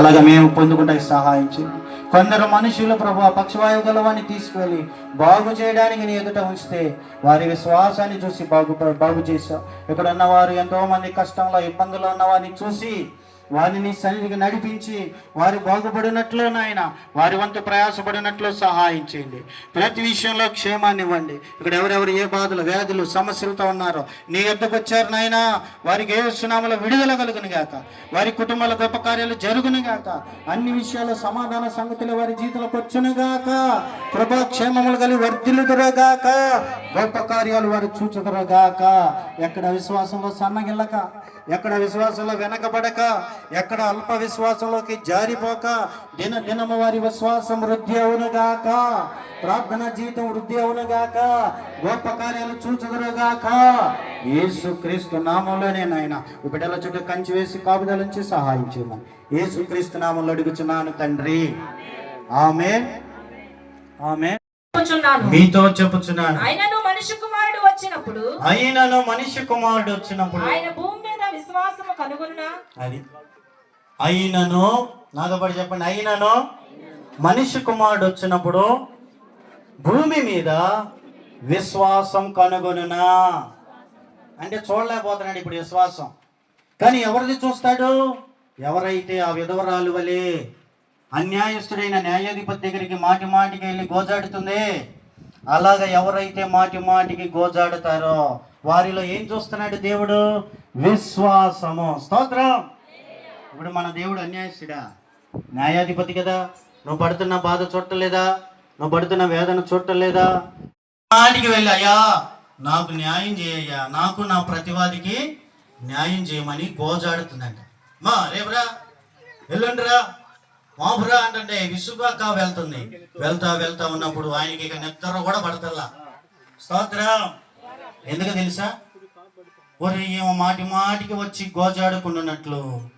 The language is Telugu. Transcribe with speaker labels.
Speaker 1: అలాగే మేము పొందుకుంటానికి సహాయం చేయండి కొందరు మనుషులు ప్రభు పక్షవాయు గలవాన్ని తీసుకువెళ్ళి బాగు చేయడానికి నీ ఎదుట ఉంచితే వారి విశ్వాసాన్ని చూసి బాగు బాగు చేశావు. ఇక్కడ ఉన్నవారు వారు ఎంతో మంది కష్టంలో ఇబ్బందులు ఉన్నవారిని చూసి వారిని సన్నిధికి నడిపించి వారు బాగుపడినట్లు నాయన వారి వంతు ప్రయాసపడినట్లు సహాయం చేయండి. ప్రతి విషయంలో క్షేమాన్ని ఇవ్వండి. ఇక్కడ ఎవరెవరు ఏ బాధలు వ్యాధులు సమస్యలతో ఉన్నారో నీ ఎద్దకు వచ్చారు నాయన. వారికి ఏ సునామల విడుదల కలుగును గాక. వారి కుటుంబాల గొప్ప కార్యాలు జరుగును గాక. అన్ని విషయాల సమాధాన సంగతులు వారి జీతంలోకి వచ్చును గాక. కృపా క్షేమములు కలిగి వర్ధిల్లుదురుగాక గొప్ప కార్యాలు వారు చూచుదురుగాక ఎక్కడ విశ్వాసంలో సన్నగిల్లక ఎక్కడ విశ్వాసంలో వెనకబడక ఎక్కడ అల్ప విశ్వాసంలోకి జారిపోక దిన దినము వారి విశ్వాసం వృద్ధి అవునుగాక ప్రార్థన జీవితం వృద్ధి అవునుగాక గొప్ప కార్యాలు చూచుదురుగాక యేసు క్రీస్తు నామంలోనే నాయన బిడ్డల చుట్టూ కంచి వేసి కాపుదల నుంచి సహాయం చేయమని. యేసు క్రీస్తు నామంలో అడుగుచున్నాను తండ్రి. ఆమె ఆమె మీతో చెప్పుచున్నాను.
Speaker 2: ఆయనను మనిషి కుమారుడు వచ్చినప్పుడు
Speaker 1: అయినను మనిషి కుమారుడు వచ్చినప్పుడు
Speaker 2: ఆయన
Speaker 1: అది. అయినను నాతో పాటు చెప్పండి అయినను మనిషి కుమారుడు వచ్చినప్పుడు భూమి మీద విశ్వాసం కనుగొనునా? అంటే చూడలేకపోతున్నాడు ఇప్పుడు విశ్వాసం. కానీ ఎవరిది చూస్తాడు? ఎవరైతే ఆ విధవరాలు వలె అన్యాయస్తుడైన న్యాయాధిపతి దగ్గరికి మాటి మాటికి వెళ్ళి గోజాడుతుంది? అలాగ ఎవరైతే మాటి మాటికి గోజాడుతారో వారిలో ఏం చూస్తున్నాడు దేవుడు? విశ్వాసము. స్తోత్రం. ఇప్పుడు మన దేవుడు అన్యాయస్తుడా? న్యాయాధిపతి కదా. నువ్వు పడుతున్న బాధ చూడలేదా నువ్వు పడుతున్న వేదన చూడలేదా మాటికి వెళ్ళాయా నాకు న్యాయం చేయయ్యా. నాకు నా ప్రతివాదికి న్యాయం చేయమని గోజాడుతుందంట. మా రేపురా ఎల్లుండిరా మాపురా అంటే విసుగాక వెళ్తుంది. వెళ్తా వెళ్తా ఉన్నప్పుడు ఆయనకి ఇక నిద్ర కూడా పడతల్లా. స్తోత్రం. ఎందుకు తెలుసా? ఒరే ఏమో మాటి మాటికి వచ్చి గోజాడుకుంటున్నట్లు.